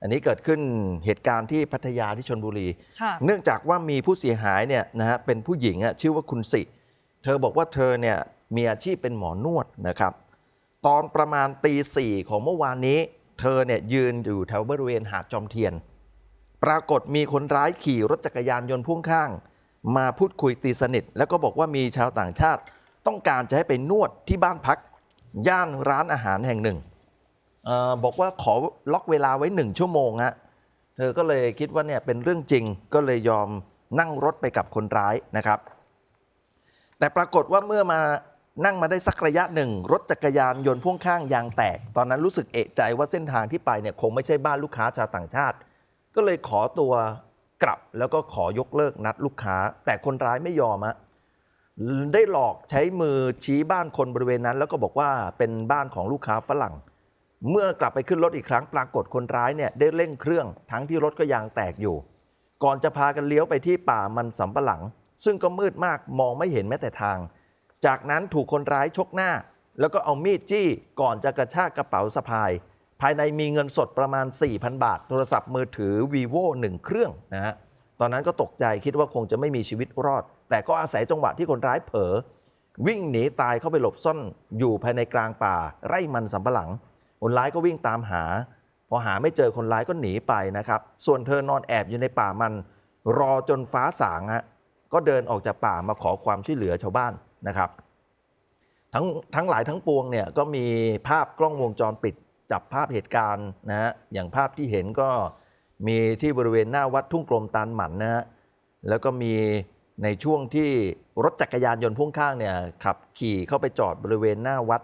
อันนี้เกิดขึ้นเหตุการณ์ที่พัทยาที่ชนบุรีค่ะเนื่องจากว่ามีผู้เสียหายเนี่ยนะฮะเป็นผู้หญิงอะชื่อว่าคุณสิ เธอบอกว่าเธอเนี่ยมีอาชีพเป็นหมอนวดนะครับ ตอนประมาณตีสี่ของเมื่อวานนี้ เธอเนี่ยยืนอยู่แถวบริเวณหาดจอมเทียน ปรากฏมีคนร้ายขี่รถจักรยานยนต์พ่วงข้าง มาพูดคุยตีสนิท แล้วก็บอกว่ามีชาวต่างชาติ ต้องการจะให้ไปนวดที่บ้านพัก ย่านร้านอาหารแห่งหนึ่ง เออบอกว่าขอล็อกเวลาไว้หนึ่งชั่วโมงฮะเธอก็เลยคิดว่าเนี่ยเป็นเรื่องจริงก็เลยยอมนั่งรถไปกับคนร้ายนะครับ แต่ปรากฏว่าเมื่อมานั่งมาได้สักระยะหนึ่ง รถจักรยานยนต์พ่วงข้างยางแตก ตอนนั้นรู้สึกเอะใจว่าเส้นทางที่ไปเนี่ยคงไม่ใช่บ้านลูกค้าชาวต่างชาติ ก็เลยขอตัวกลับแล้วก็ขอยกเลิกนัดลูกค้า แต่คนร้ายไม่ยอมอะได้หลอกใช้มือชี้บ้านคนบริเวณนั้น แล้วก็บอกว่าเป็นบ้านของลูกค้าฝรั่ง เมื่อกลับไปขึ้นรถอีกครั้งปรากฏคนร้ายเนี่ยได้เร่งเครื่องทั้งที่รถก็ยางแตกอยู่ ก่อนจะพากันเลี้ยวไปที่ป่ามันสำปะหลัง ซึ่งก็มืดมากมองไม่เห็นแม้แต่ทาง จากนั้นถูกคนร้ายชกหน้า แล้วก็เอามีดจี้ก่อนจะกระชากกระเป๋าสะพาย ภายในมีเงินสดประมาณ 4,000 บาท โทรศัพท์มือถือ vivo 1เครื่องนะฮะตอนนั้นก็ตกใจคิดว่าคงจะไม่มีชีวิตรอด แต่ก็อาศัยจังหวะที่คนร้ายเผลอวิ่งหนีตายเข้าไปหลบซ่อนอยู่ภายในกลางป่า ไร่มันสำปะหลัง คนร้ายก็วิ่งตามหา พอหาไม่เจอคนร้ายก็หนีไปนะครับ ส่วนเธอนอนแอบอยู่ในป่ามัน รอจนฟ้าสางฮะก็เดินออกจากป่ามาขอความช่วยเหลือชาวบ้านนะครับ ทั้งทั้งหลายทั้งปวงเนี่ยก็มีภาพกล้องวงจรปิด จับภาพเหตุการณ์นะฮะอย่างภาพที่เห็นก็มีที่บริเวณหน้าวัดทุ่งกลมตาลหมันนะฮะแล้วก็มีในช่วงที่รถจักรยานยนต์พ่วงข้างเนี่ยขับขี่เข้าไปจอดบริเวณหน้าวัด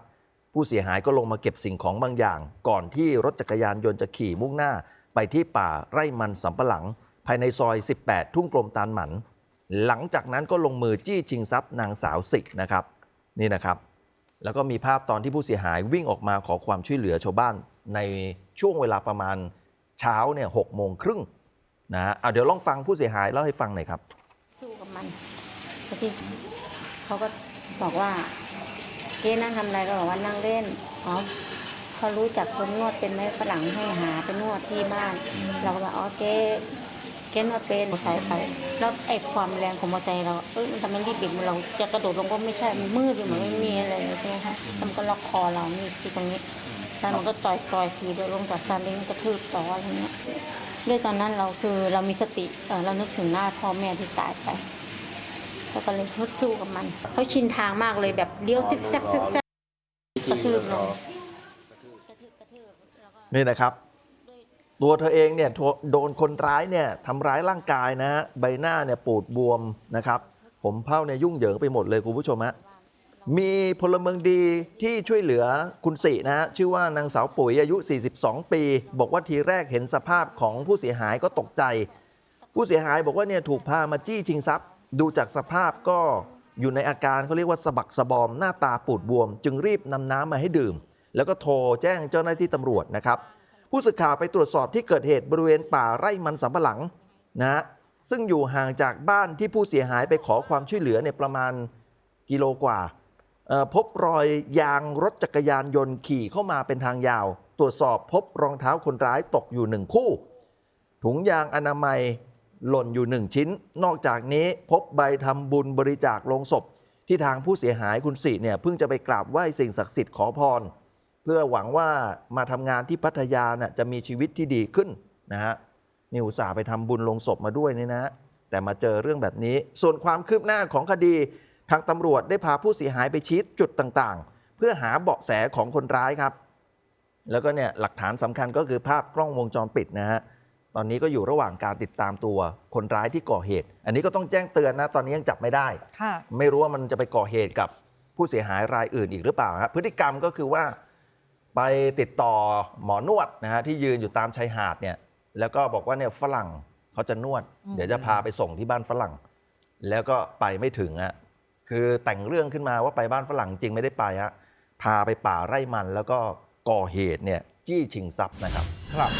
ผู้เสียหายก็ลงมาเก็บสิ่งของบางอย่าง ก่อนที่รถจักรยานยนต์จะขี่มุ่งหน้า ไปที่ป่าไร่มันสำปะหลัง ภายในซอย 18 ทุ่งกลมตาลหมัน หลังจากนั้นก็ลงมือจี้ชิงทรัพย์นางสาวสินะครับ นี่นะครับ แล้วก็มีภาพตอนที่ผู้เสียหายวิ่งออกมาขอความช่วยเหลือชาวบ้านในช่วงเวลาประมาณเช้าเนี่ยหกโมงครึ่งนะฮะอะเดี๋ยวลองฟังผู้เสียหายเล่าให้ฟังหน่อยครับสู้กับมันพอที่เขาก็บอกว่า จ๊นั่งทำอะไรก็บอกว่านั่งเล่นอ๋อเขารู้จักคนนวดเป็นไหมฝรั่งให้หาไปนวดที่บ้าน เราก็บอกอ๋อเจ๊เจ๊นวดเป็นใส่ไป แล้วไอ้ความแรงของมอเตอร์ไซค์เราเอ้ยมันทำไมรีบบิดเราจะกระโดดลงก็ไม่ใช่มันมืดอยู่มันไม่มีอะไรเลยใช่ไหมคะแล้วมันก็ล็อกคอเรานี่ที่ตรงนี้แล้วมันก็ต่อยต่อยทีเดียวลงจากซาเล้งกระทืบต่ออะไรเงี้ยด้วยตอนนั้นเราคือเรามีสติเอ่อเรานึกถึงหน้าพ่อแม่ที่ตายไป เราก็เลยฮึดสู้กับมันเขาชินทางมากเลยแบบเลี้ยวซิกแซกซิกแซกกระทืบลงกระทืบกระทืบแล้วก็นี่นะครับ ตัวเธอเองเนี่ยโทโดนคนร้ายเนี่ยทำร้ายร่างกายนะฮะใบหน้าเนี่ยปูดบวมนะครับ ผมเผ้าเนี่ยยุ่งเหยิงไปหมดเลยคุณผู้ชมฮะมีพลเมืองดีที่ช่วยเหลือคุณสินะฮะชื่อว่านางสาวปุ๋ยอายุ 42 ปี บอกว่าทีแรกเห็นสภาพของผู้เสียหายก็ตกใจ ผู้เสียหายบอกว่าเนี่ยถูกพามาจี้ชิงทรัพย์ ดูจากสภาพก็อยู่ในอาการเขาเรียกว่าสะบักสะบอมหน้าตาปูดบวม จึงรีบนำน้ำมาให้ดื่ม แล้วก็โทรแจ้งเจ้าหน้าที่ตำรวจนะครับ ผู้สื่อข่าวไปตรวจสอบที่เกิดเหตุบริเวณป่าไร่มันสำปะหลังนะฮะซึ่งอยู่ห่างจากบ้านที่ผู้เสียหายไปขอความช่วยเหลือเนี่ยประมาณกิโลกว่า พบรอยยางรถจักรยานยนต์ขี่เข้ามาเป็นทางยาว ตรวจสอบพบรองเท้าคนร้ายตกอยู่หนึ่งคู่ ถุงยางอนามัย หล่นอยู่หนึ่งชิ้น นอกจากนี้พบใบทำบุญบริจาคลงศพ ที่ทางผู้เสียหายคุณสิเนี่ยเพิ่งจะไปกราบไหว้สิ่งศักดิ์สิทธิ์ขอพร เพื่อหวังว่ามาทำงานที่พัทยาน่ะจะมีชีวิตที่ดีขึ้นนะฮะนี่อุตส่าห์ไปทำบุญลงศพมาด้วยนี่นะฮะแต่มาเจอเรื่องแบบนี้ ส่วนความคืบหน้าของคดี ทางตำรวจได้พาผู้เสียหายไปชี้จุดต่างๆ เพื่อหาเบาะแสของคนร้ายครับ แล้วก็เนี่ยหลักฐานสำคัญก็คือภาพกล้องวงจรปิดนะฮะ ตอนนี้ก็อยู่ระหว่างการติดตามตัวคนร้ายที่ก่อเหตุ อันนี้ก็ต้องแจ้งเตือนนะ ตอนนี้ยังจับไม่ได้ค่ะไม่รู้ว่ามันจะไปก่อเหตุกับผู้เสียหายรายอื่นอีกหรือเปล่าครับพฤติกรรมก็คือว่าไปติดต่อหมอนวดนะฮะที่ยืนอยู่ตามชายหาดเนี่ยแล้วก็บอกว่าเนี่ยฝรั่งเขาจะนวดอืมเดี๋ยวจะพาไปส่งที่บ้านฝรั่ง แล้วก็ไปไม่ถึงอะคือแต่งเรื่องขึ้นมาว่าไปบ้านฝรั่งจริงไม่ได้ไปฮะพาไปป่าไร่มันแล้วก็ก่อเหตุเนี่ยจี้ชิงทรัพย์นะครับ ครับ